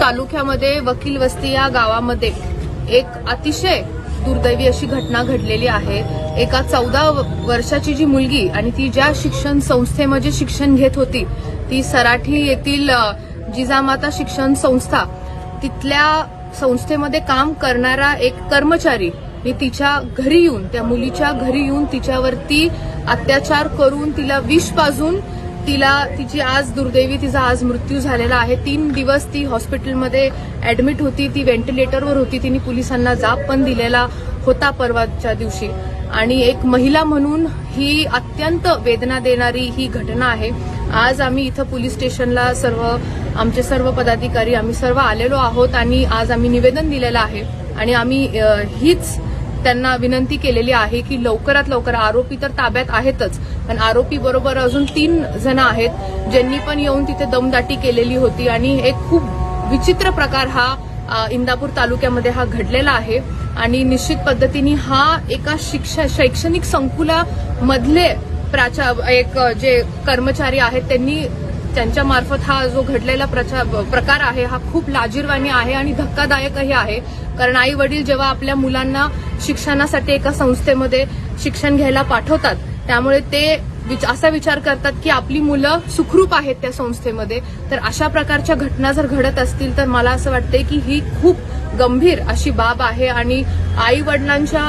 तालुक्यामध्ये वकील वस्ती या गावामध्ये एक अतिशय दुर्दैवी अशी घटना घडलेली आहे. एका चौदा वर्षाची जी मुलगी आणि ती ज्या शिक्षण संस्थेमध्ये शिक्षण घेत होती ती सराठी येथील जिजामाता शिक्षण संस्था तिथल्या संस्थेमध्ये काम करणारा एक कर्मचारी मी तिच्या घरी येऊन त्या मुलीच्या घरी येऊन तिच्यावरती अत्याचार करून तिला विष पाजून तिला तिची आज दुर्दैवी तिचा आज मृत्यू झालेला आहे. तीन दिवस ती हॉस्पिटलमध्ये ऍडमिट होती. ती व्हेंटिलेटरवर होती. तिने पोलिसांना जाब पण दिलेला होता परवाच्या दिवशी. आणि एक महिला म्हणून ही अत्यंत वेदना देणारी ही घटना आहे. आज आम्ही इथं पोलीस स्टेशनला सर्व आमचे सर्व पदाधिकारी आम्ही सर्व आलेलो आहोत आणि आज आम्ही निवेदन दिलेलं आहे. आणि आम्ही हीच त्यांना विनंती केलेली आहे की लवकरात लवकर आरोपी तर ताब्यात आहेतच पण आरोपी बरोबर अजून तीन जण आहेत ज्यांनी पण येऊन तिथे दमदाटी केलेली होती आणि एक खूप विचित्र प्रकार हा इंदापूर तालुक्यामध्ये हा घडलेला आहे. आणि निश्चित पद्धतीने हा एका शिक्षा शैक्षणिक संकुलामधले प्राचा एक जे कर्मचारी आहेत त्यांनी त्यांच्या मार्फत हा जो घडलेला प्रचा- प्रकार आहे हा खूप लाजीरवाणी आहे आणि धक्कादायकही आहे. कारण आई वडील जेव्हा आपल्या मुलांना शिक्षणासाठी एका संस्थेमध्ये शिक्षण घ्यायला पाठवतात त्यामुळे ते विच- असा विचार करतात की आपली मुलं सुखरूप आहेत त्या संस्थेमध्ये तर अशा प्रकारच्या घटना जर घडत असतील तर मला असं वाटतं की ही खूप गंभीर अशी बाब आहे आणि आई वडिलांच्या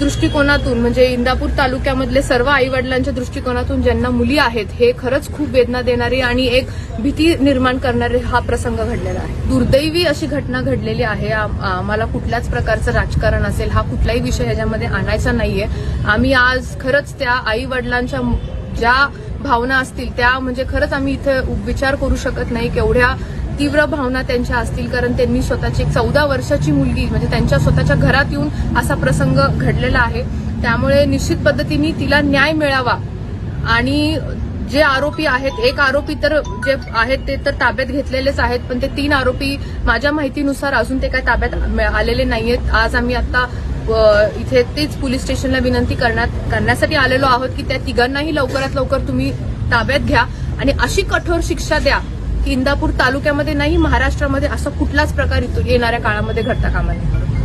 दृष्टिकोनातून म्हणजे इंदापूर तालुक्यामधले सर्व आई वडिलांच्या दृष्टिकोनातून ज्यांना मुली आहेत हे खरंच खूप वेदना देणारी आणि एक भीती निर्माण करणारे हा प्रसंग घडलेला आहे. दुर्दैवी अशी घटना घडलेली आहे. आम्हाला कुठल्याच प्रकारचं राजकारण असेल हा कुठलाही विषय ह्याच्यामध्ये आणायचा नाहीये. आम्ही आज खरंच त्या आई वडिलांच्या ज्या भावना असतील त्या म्हणजे खरंच आम्ही इथे विचार करू शकत नाही केवढ्या तीव्र भावना त्यांच्या असतील कारण त्यांनी स्वतःची एक चौदा वर्षाची मुलगी म्हणजे त्यांच्या स्वतःच्या घरात येऊन असा प्रसंग घडलेला आहे. त्यामुळे निश्चित पद्धतीने तिला न्याय मिळावा. आणि जे आरोपी आहेत एक आरोपी तर जे आहेत ते तर ताब्यात घेतलेलेच आहेत पण ते तीन आरोपी माझ्या माहितीनुसार अजून ते काय ताब्यात आलेले नाहीयेत. आज आम्ही आता इथे तेच पोलीस स्टेशनला विनंती करण्यात करण्यासाठी आलेलो आहोत की त्या तिघांनाही लवकरात लवकर तुम्ही ताब्यात घ्या. आणि अशी कठोर शिक्षा द्या की इंदापूर तालुक्यामध्ये नाही महाराष्ट्रामध्ये असा कुठलाच प्रकार येणाऱ्या काळामध्ये घडता कामा नये.